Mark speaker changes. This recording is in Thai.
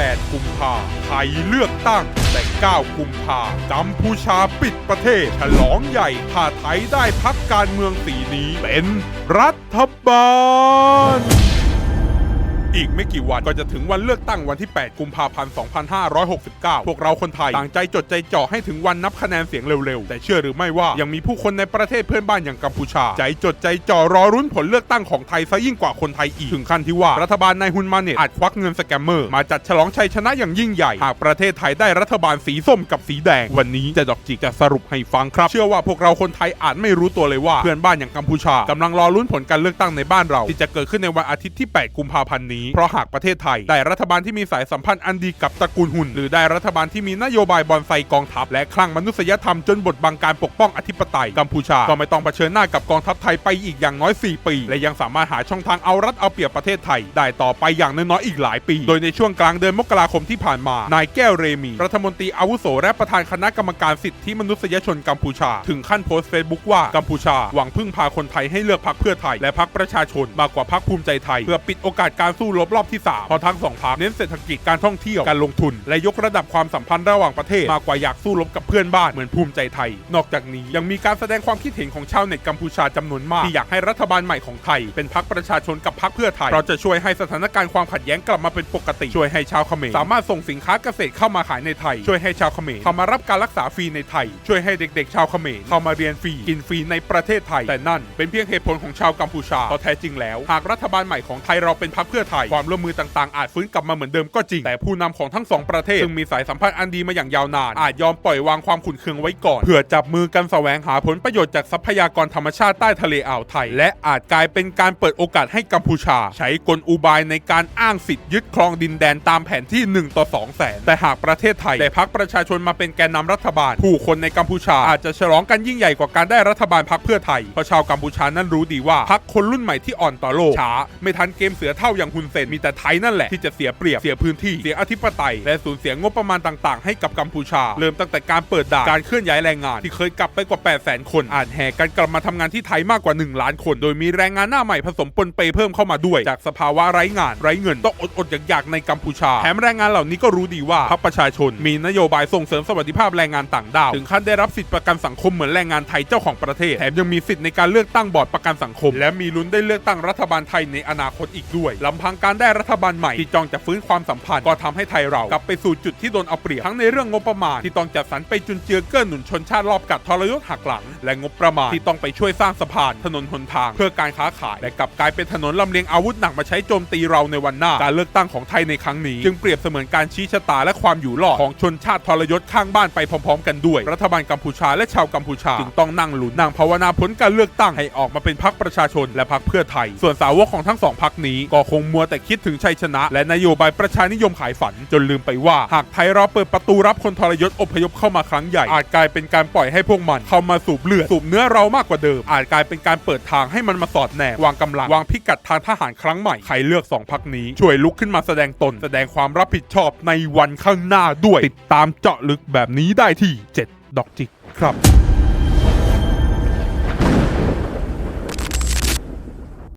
Speaker 1: 8 กุมภาไทยเลือกตั้ง แต่ 9 กุมภากัมพูชาปิดประเทศ ฉลองใหญ่ถ้าไทยได้พักการเมืองสีนี้เป็นรัฐบาล อีกไม่กี่วันก็จะถึงวันเลือกตั้งวันที่ 8 กุมภาพันธ์ 2569 พวกเราคนไทยต่างใจจดใจจ่อให้ถึงวันนับคะแนนเสียงเร็วๆ แต่เชื่อหรือไม่ว่ายังมีผู้คนในประเทศเพื่อนบ้านอย่างกัมพูชา ใจจดใจจ่อรอรุ้นผลเลือกตั้งของไทยซะยิ่งกว่าคนไทยอีก ถึงขั้นที่ว่ารัฐบาลนายฮุนมาเนตอาจควักเงินสแกมเมอร์ มาจัดฉลองชัยชนะอย่างยิ่งใหญ่หากประเทศไทยได้รัฐบาลสีส้มกับสีแดง วันนี้จะดอกจิกจะสรุปให้ฟังครับ เชื่อว่าพวกเราคนไทยอาจไม่รู้ตัวเลยว่าเพื่อนบ้านอย่างกัมพูชากำลังรอลุ้นผลการเลือกตั้งในบ้านเรา ที่จะเกิดขึ้นในวันอาทิตย์ที่ 8 กุมภาพันธ์นี้เพราะหากประเทศไทย ได้รัฐบาลที่มีสายสัมพันธ์อันดีกับตระกูลหุ่น หรือได้รัฐบาลที่มีนโยบายบอนไซกองทัพ และคลั่งมนุษยธรรมจนบทบังการปกป้องอธิปไตยกัมพูชา ก็ไม่ต้องเผชิญหน้ากับกองทัพไทยไปอีกอย่างน้อย 4 ปี และยังสามารถหาช่องทางเอารัดเอาเปรียบประเทศไทย ได้ต่อไปอย่างน้อยๆอีกหลายปี โดยในช่วงกลางเดือนมกราคมที่ผ่านมา นายแก้วเรมี รัฐมนตรีอาวุโสและประธานคณะกรรมการสิทธิมนุษยชนกัมพูชา ถึงขั้นโพสต์เฟซบุ๊กว่ากัมพูชาหวังพึ่งพาคนไทยให้เลือกพรรคเพื่อไทยและพรรคประชาชนมากกว่าพรรคภูมิใจไทยเพื่อปิดโอกาสการสู้รบรอบที่สามพราะทั้งสองพรรคเน้นเศรษฐกิจการท่องเที่ยวการลงทุน และยกระดับความสัมพันธ์ระหว่างประเทศมากกว่าอยากสู้รบกับเพื่อนบ้านเหมือนภูมิใจไทย นอกจากนี้ยังมีการแสดงความคิดเห็นของชาวเน็ตกัมพูชาจำนวนมากที่อยากให้รัฐบาลใหม่ของไทย เป็นพรรคประชาชนกับพรรคเพื่อไทยเราจะช่วยให้สถานการณ์ความขัดแย้งกลับมาเป็นปกติช่วยให้ชาวเขมรสามารถส่งสินค้าเกษตรเข้ามาขายในไทย ช่วยให้ชาวเขมรเข้ามารับการรักษาฟรีในไทย ช่วยให้เด็กๆ ชาวเขมรเข้ามาเรียนฟรีกินฟรีในประเทศไทย แต่นั่น เป็นเพียงเหตุผลของชาวกัมพูชาเพราะแท้จริงแล้ว หากรัฐบาลใหม่ของไทยเราเป็นพรรคเพื่อไทยความร่วมมือต่างๆอาจฟื้นกลับมาเหมือนเดิมก็จริง แต่ผู้นำของทั้งสองประเทศ ซึ่งมีสายสัมพันธ์อันดีมาอย่างยาวนาน อาจยอมปล่อยวางความขุ่นเคืองไว้ก่อน เพื่อจับมือกันแสวงหาผลประโยชน์จากทรัพยากรธรรมชาติใต้ทะเลอ่าวไทย และอาจกลายเป็นการเปิดโอกาสให้กัมพูชา ใช้กลอุบายในการอ้างสิทธิ์ยึดครองดินแดนตามแผนที่1ต่อ2แสนแต่หากประเทศไทยได้พักประชาชนมาเป็นแกนนำรัฐบาล ผู้คนในกัมพูชาอาจจะฉลองกันยิ่งใหญ่กว่าการได้รัฐบาลพักเพื่อไทยเพราะชาวกัมพูชานั้นรู้ดีว่าพักคนรุ่นใหม่ที่อ่อนต่อโลกช้าไม่ทันเกมเสือเท่าอย่างฮุนเซนมีแต่ไทยนั่นแหละที่จะเสียเปรียบเสียพื้นที่เสียอธิปไตย และสูญเสียงบประมาณต่างๆ ให้กับกัมพูชา เริ่มตั้งแต่การเปิดด่านการเคลื่อนย้ายแรงงาน ที่เคยกลับไปกว่า 8 0 0 0 0 0 คน อาจแห่กันกลับมาทำงานที่ไทยมากกว่า 1 ล้านคน โดยมีแรงงานหน้าใหม่ผสมปนเปเพิ่มเข้ามาด้วย จากสภาวะไร้งานไร้เงินต้องอดอดๆอยากๆในกัมพูชาแถมแรงงานเหล่านี้ก็รู้ดีว่าพรรคประชาชน มีนโยบายส่งเสริมสวัสดิภาพแรงงานต่างด้าวถึงขั้นได้รับสิทธิประกันสังคมเหมือนแรงงานไทยเจ้าของประเทศแถมยังมีสิทธิ์ในการเลือกตั้งบอร์ดประกันสังคม และมีลุ้นได้เลือกตั้งรัฐบาลไทยในอนาคตอีกด้วยลำพังการได้รัฐบาลใหม่ที่จ้องจะฟื้นความสัมพันธ์ก็ทำให้ไทยเรากลับไปสู่จุดที่โดนเอาเปรียบทั้งในเรื่องงบประมาณที่ต้องจัดสรรไปจุนเจือเกื้อหนุนชนชาติรอบกัดทรยศหักหลัง และงบประมาณที่ต้องไปช่วยสร้างสะพานถนนหนทาง เพื่อการค้าขาย และกลับกลายเป็นถนนลำเลียงอาวุธหนักมาใช้โจมตีเราในวันหน้าการเลือกตั้งของไทยในครั้งนี้ จึงเปรียบเสมือนการชี้ชะตาและความอยู่รอดของชนชาติทรยศข้างบ้านไปพร้อม ๆ กันด้วย รัฐบาลกัมพูชาและชาวกัมพูชาจึงต้องนั่งหลุนนั่งภาวนาผลการเลือกตั้งให้ออกมาเป็นพรรคประชาชนและพรรคเพื่อไทย ส่วนสาวกของทั้งสองพรรคนี้ก็คงมัวแต่คิดถึงชัยชนะ และนโยบายประชานิยมขายฝัน จนลืมไปว่า หากไทยเราเปิดประตูรับคนทรยศอพยพเข้ามาครั้งใหญ่ อาจกลายเป็นการปล่อยให้พวกมัน เข้ามาสูบเลือดสูบเนื้อเรามากกว่าเดิม อาจกลายเป็นการเปิดทางให้มันมาสอดแนมวางกำลังวางพิกัดทางทหารครั้งใหม่ใครเลือกสองพรรคนี้ ช่วยลุกขึ้นมาแสดงตน แสดงความรับผิดชอบในวันข้างหน้าด้วยติดตามเจาะลึกแบบนี้ได้ที่ 7 ดอกจิกครับ